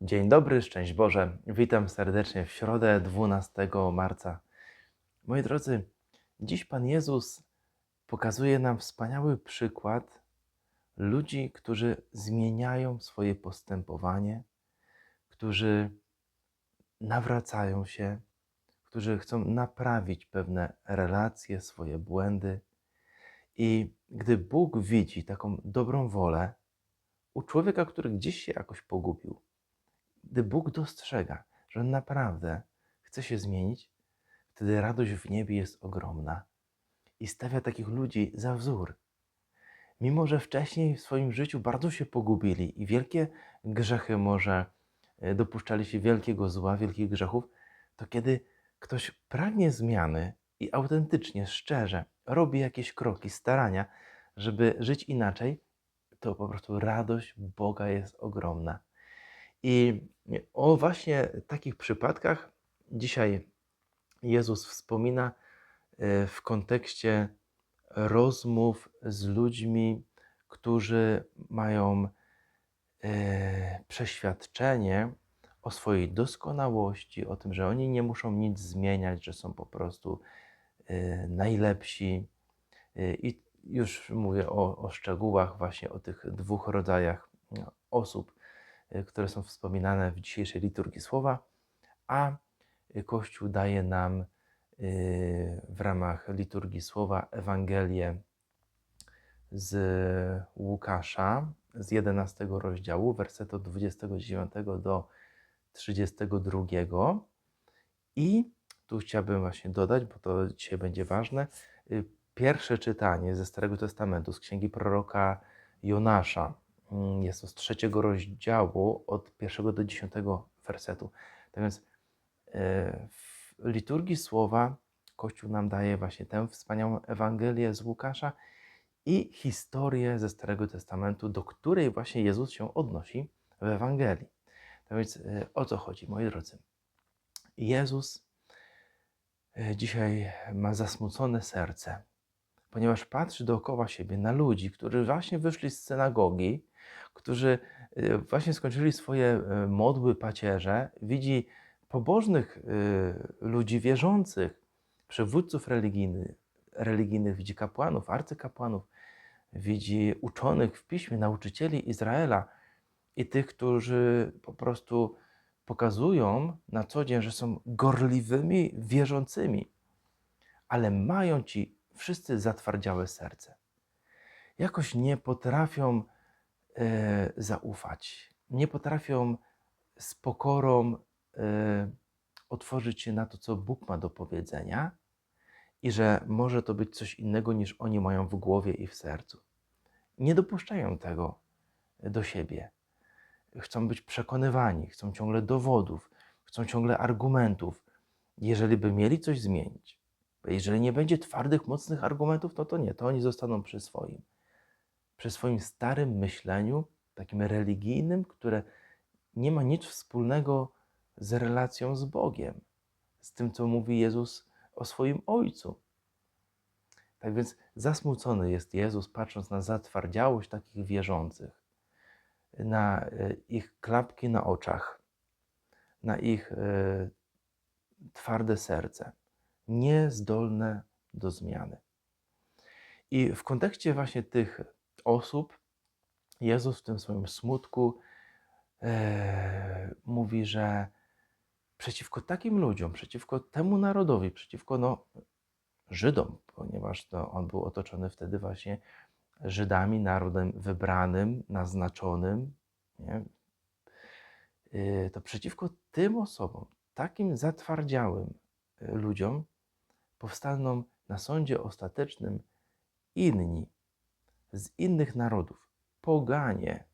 Dzień dobry, szczęść Boże. Witam serdecznie w środę 12 marca. Moi drodzy, dziś Pan Jezus pokazuje nam wspaniały przykład ludzi, którzy zmieniają swoje postępowanie, którzy nawracają się, którzy chcą naprawić pewne relacje, swoje błędy. I gdy Bóg widzi taką dobrą wolę u człowieka, który gdzieś się jakoś pogubił, gdy Bóg dostrzega, że naprawdę chce się zmienić, wtedy radość w niebie jest ogromna i stawia takich ludzi za wzór. Mimo, że wcześniej w swoim życiu bardzo się pogubili i wielkie grzechy może e, dopuszczali się wielkiego zła, wielkich grzechów, to kiedy ktoś pragnie zmiany i autentycznie, szczerze robi jakieś kroki, starania, żeby żyć inaczej, to po prostu radość Boga jest ogromna. I o właśnie takich przypadkach dzisiaj Jezus wspomina e, w kontekście rozmów z ludźmi, którzy mają e, przeświadczenie o swojej doskonałości, o tym, że oni nie muszą nic zmieniać, że są po prostu e, najlepsi. I już mówię o, o szczegółach, właśnie o tych dwóch rodzajach no, osób które są wspominane w dzisiejszej liturgii słowa, a Kościół daje nam y, w ramach liturgii słowa Ewangelię z Łukasza z 11 rozdziału, wersetu od 29 do 32. I tu chciałbym właśnie dodać, bo to dzisiaj będzie ważne, y, pierwsze czytanie ze Starego Testamentu, z księgi proroka Jonasza jest to z trzeciego rozdziału, od pierwszego do dziesiątego wersetu. Tak więc e, w liturgii słowa Kościół nam daje właśnie tę wspaniałą Ewangelię z Łukasza i historię ze Starego Testamentu, do której właśnie Jezus się odnosi w Ewangelii. Tak więc e, o co chodzi, moi drodzy? Jezus e, dzisiaj ma zasmucone serce, ponieważ patrzy dookoła siebie na ludzi, którzy właśnie wyszli z synagogi, którzy y, właśnie skończyli swoje y, modły pacierze, widzi pobożnych y, ludzi wierzących, przywódców religijnych, religijnych, widzi kapłanów, arcykapłanów, widzi uczonych w piśmie, nauczycieli Izraela i tych, którzy po prostu pokazują na co dzień, że są gorliwymi wierzącymi, ale mają ci wszyscy zatwardziałe serce. Jakoś nie potrafią zaufać. Nie potrafią z pokorą e, otworzyć się na to, co Bóg ma do powiedzenia i że może to być coś innego niż oni mają w głowie i w sercu. Nie dopuszczają tego do siebie. Chcą być przekonywani, chcą ciągle dowodów, chcą ciągle argumentów. Jeżeli by mieli coś zmienić, jeżeli nie będzie twardych, mocnych argumentów, no to nie, to oni zostaną przy swoim przy swoim starym myśleniu, takim religijnym, które nie ma nic wspólnego z relacją z Bogiem, z tym, co mówi Jezus o swoim Ojcu. Tak więc zasmucony jest Jezus, patrząc na zatwardziałość takich wierzących, na e, ich klapki na oczach, na ich e, twarde serce, niezdolne do zmiany. I w kontekście właśnie tych osób Jezus w tym swoim smutku e, mówi, że przeciwko takim ludziom, przeciwko temu narodowi, przeciwko no, Żydom, ponieważ no, on był otoczony wtedy właśnie Żydami, narodem wybranym, naznaczonym, nie? E, to przeciwko tym osobom, takim zatwardziałym e, ludziom, powstaną na sądzie ostatecznym inni, z innych narodów, poganie,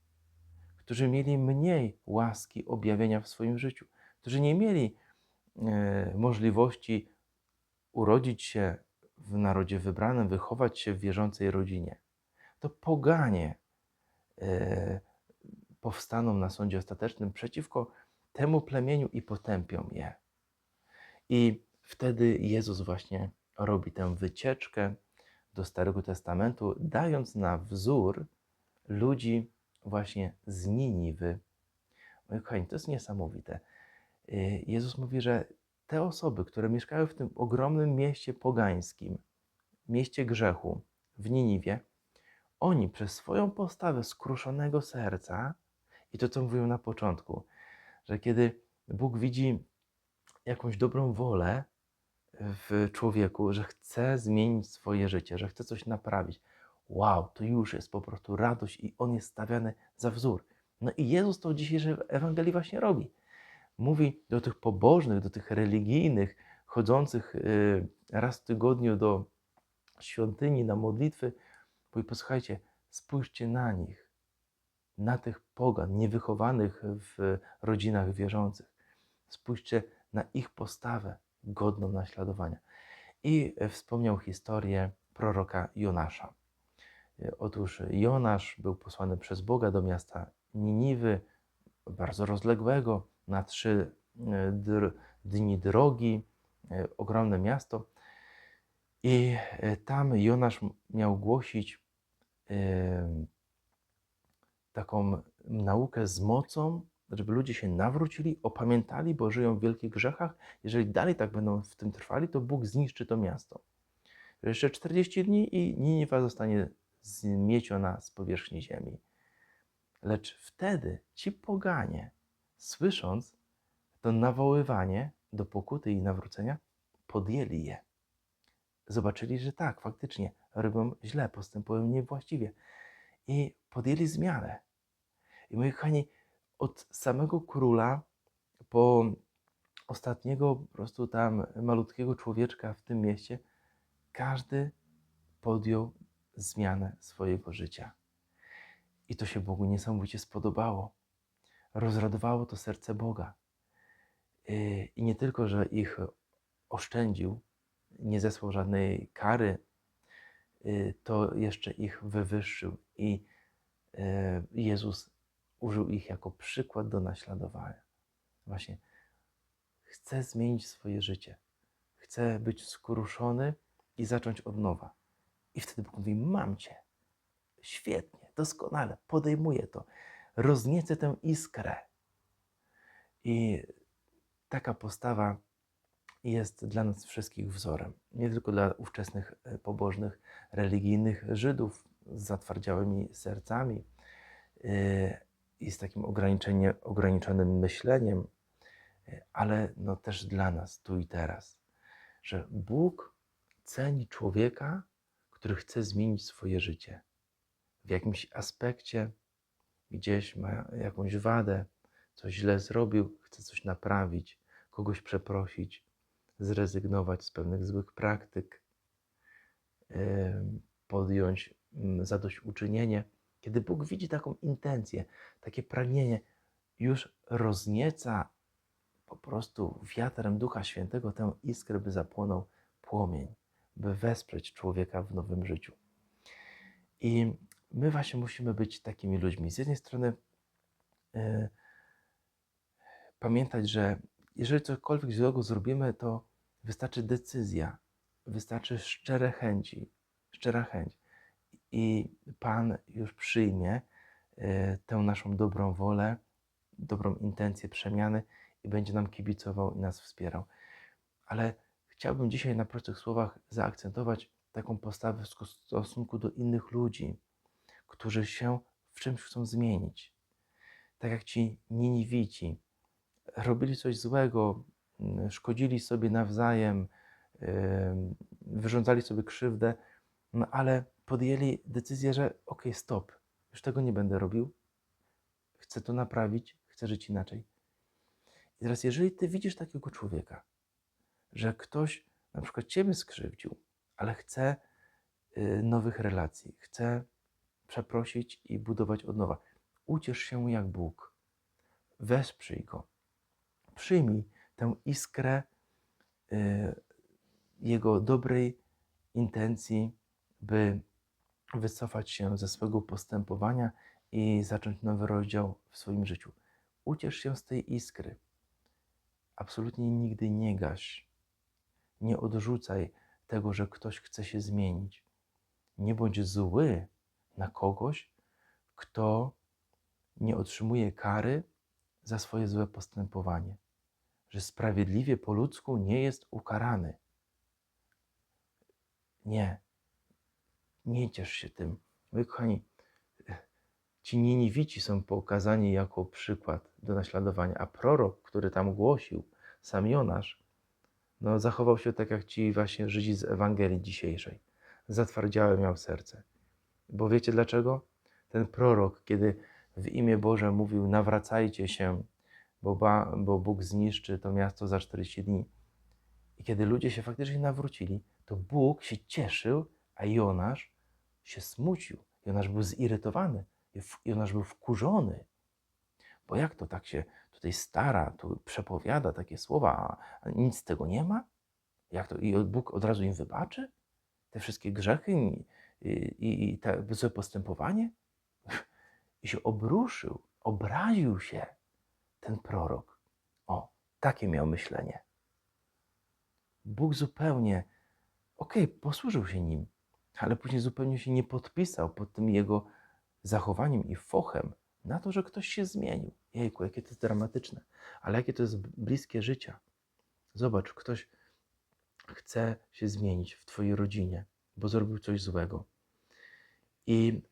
którzy mieli mniej łaski objawienia w swoim życiu, którzy nie mieli e, możliwości urodzić się w narodzie wybranym, wychować się w wierzącej rodzinie. To poganie e, powstaną na sądzie ostatecznym przeciwko temu plemieniu i potępią je. I wtedy Jezus właśnie robi tę wycieczkę do Starego Testamentu, dając na wzór ludzi właśnie z Niniwy, Moi kochani, to jest niesamowite. Y, Jezus mówi, że te osoby, które mieszkają w tym ogromnym mieście pogańskim, mieście grzechu, w Niniwie, oni przez swoją postawę skruszonego serca, i to co mówiłem na początku, że kiedy Bóg widzi jakąś dobrą wolę w człowieku, że chce zmienić swoje życie, że chce coś naprawić, wow, to już jest po prostu radość i on jest stawiany za wzór. No i Jezus to w Ewangelii właśnie robi. Mówi do tych pobożnych, do tych religijnych, chodzących y, raz w tygodniu do świątyni na modlitwy, mówi, posłuchajcie, spójrzcie na nich, na tych pogan, niewychowanych w rodzinach wierzących. Spójrzcie na ich postawę godną naśladowania. I wspomniał historię proroka Jonasza. Otóż Jonasz był posłany przez Boga do miasta Niniwy, bardzo rozległego, na trzy e, dni drogi, e, ogromne miasto. I e, tam Jonasz miał głosić taką naukę z mocą, żeby ludzie się nawrócili, opamiętali, bo żyją w wielkich grzechach. Jeżeli dalej tak będą w tym trwali, to Bóg zniszczy to miasto. Jeszcze 40 dni i Niniwa zostanie zmieciona z powierzchni ziemi. Lecz wtedy ci poganie, słysząc to nawoływanie do pokuty i nawrócenia, podjęli je. Zobaczyli, że tak, faktycznie robią źle, postępują niewłaściwie i podjęli zmianę. I moi kochani, od samego króla po ostatniego po prostu tam malutkiego człowieczka w tym mieście, każdy podjął zmianę swojego życia. I to się Bogu niesamowicie spodobało. Rozradowało to serce Boga. Y, I nie tylko, że ich oszczędził, nie zesłał żadnej kary, y, to jeszcze ich wywyższył. I y, Jezus użył ich jako przykład do naśladowania. Właśnie chce zmienić swoje życie. Chce być skruszony i zacząć od nowa. I wtedy Bóg mówi: Mam cię. Świetnie, doskonale, podejmuję to. Rozniecę tę iskrę. I taka postawa jest dla nas wszystkich wzorem. Nie tylko dla ówczesnych e, pobożnych, religijnych Żydów z zatwardziałymi sercami e, i z takim ograniczonym myśleniem, ale no też dla nas tu i teraz, że Bóg ceni człowieka, który chce zmienić swoje życie. W jakimś aspekcie gdzieś ma jakąś wadę, coś źle zrobił, chce coś naprawić, kogoś przeprosić, zrezygnować z pewnych złych praktyk, podjąć mm, zadośćuczynienie. Kiedy Bóg widzi taką intencję, takie pragnienie, już roznieca po prostu wiatrem Ducha Świętego tę iskrę, by zapłonął płomień by wesprzeć człowieka w nowym życiu. I my właśnie musimy być takimi ludźmi. Z jednej strony yy, pamiętać, że jeżeli cokolwiek złego zrobimy, to wystarczy decyzja, wystarczy szczere chęci, szczera chęć. I Pan już przyjmie yy, tę naszą dobrą wolę, dobrą intencję przemiany i będzie nam kibicował i nas wspierał. Ale Chciałbym dzisiaj na prostych słowach zaakcentować taką postawę w stosunku do innych ludzi, którzy się w czymś chcą zmienić. Tak jak ci Niniwici robili coś złego, szkodzili sobie nawzajem, wyrządzali sobie krzywdę, no ale podjęli decyzję, że ok, stop, już tego nie będę robił, chcę to naprawić, chcę żyć inaczej. I teraz, jeżeli ty widzisz takiego człowieka, że ktoś na przykład ciebie skrzywdził, ale chce y, nowych relacji, chce przeprosić i budować od nowa. Uciesz się jak Bóg. Wesprzyj go. Przyjmij tę iskrę y, jego dobrej intencji, by wycofać się ze swego postępowania i zacząć nowy rozdział w swoim życiu. Uciesz się z tej iskry. Absolutnie nigdy nie gaś nie odrzucaj tego, że ktoś chce się zmienić. Nie bądź zły na kogoś, kto nie otrzymuje kary za swoje złe postępowanie, że sprawiedliwie po ludzku nie jest ukarany. Nie, nie ciesz się tym. Moi kochani, ci Niniwici są pokazani jako przykład do naśladowania, a prorok, który tam głosił, sam Jonasz, no, zachował się tak jak ci właśnie Żydzi z Ewangelii dzisiejszej. Zatwardziałe miał serce. Bo wiecie dlaczego? Ten prorok, kiedy w imię Boże mówił: Nawracajcie się, bo, ba, bo Bóg zniszczy to miasto za 40 dni. I kiedy ludzie się faktycznie nawrócili, to Bóg się cieszył, a Jonasz się smucił. Jonasz był zirytowany. Jonasz był wkurzony. Bo jak to tak się tutaj stara, tu przepowiada takie słowa, a nic z tego nie ma? Jak to? I Bóg od razu im wybaczy? Te wszystkie grzechy i, i, i te złe postępowanie? I się obruszył, obraził się ten prorok. O, takie miał myślenie. Bóg zupełnie, okej, okay, posłużył się nim, ale później zupełnie się nie podpisał pod tym jego zachowaniem i fochem na to, że ktoś się zmienił. Jejku, jakie to jest dramatyczne, ale jakie to jest bliskie życia. Zobacz, ktoś chce się zmienić w Twojej rodzinie, bo zrobił coś złego. I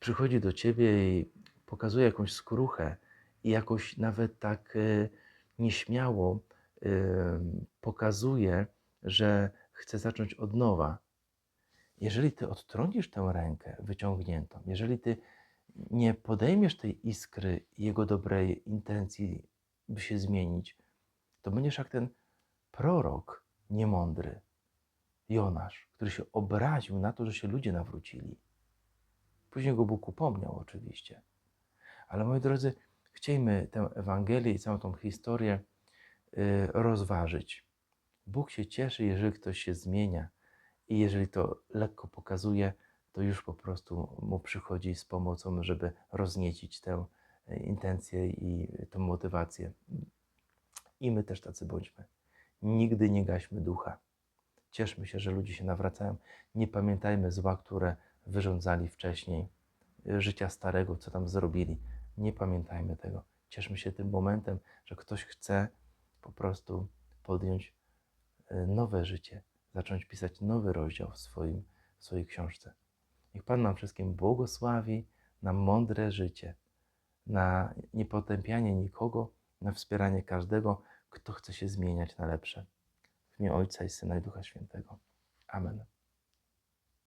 przychodzi do Ciebie i pokazuje jakąś skruchę i jakoś nawet tak e, nieśmiało pokazuje, że chce zacząć od nowa. Jeżeli Ty odtrącisz tę rękę wyciągniętą, jeżeli Ty nie podejmiesz tej iskry jego dobrej intencji, by się zmienić, to będziesz jak ten prorok niemądry, Jonasz, który się obraził na to, że się ludzie nawrócili. Później go Bóg upomniał oczywiście. Ale moi drodzy, chciejmy tę Ewangelię i całą tą historię y, rozważyć. Bóg się cieszy, jeżeli ktoś się zmienia i jeżeli to lekko pokazuje, to już po prostu mu przychodzi z pomocą, żeby rozniecić tę e, intencję i tę motywację. I my też tacy bądźmy. Nigdy nie gaśmy ducha. Cieszmy się, że ludzie się nawracają. Nie pamiętajmy zła, które wyrządzali wcześniej, e, życia starego, co tam zrobili. Nie pamiętajmy tego. Cieszmy się tym momentem, że ktoś chce po prostu podjąć e, nowe życie, zacząć pisać nowy rozdział w, swoim, w swojej książce. Niech Pan nam wszystkim błogosławi na mądre życie, na niepotępianie nikogo, na wspieranie każdego, kto chce się zmieniać na lepsze. W imię Ojca i Syna i Ducha Świętego. Amen.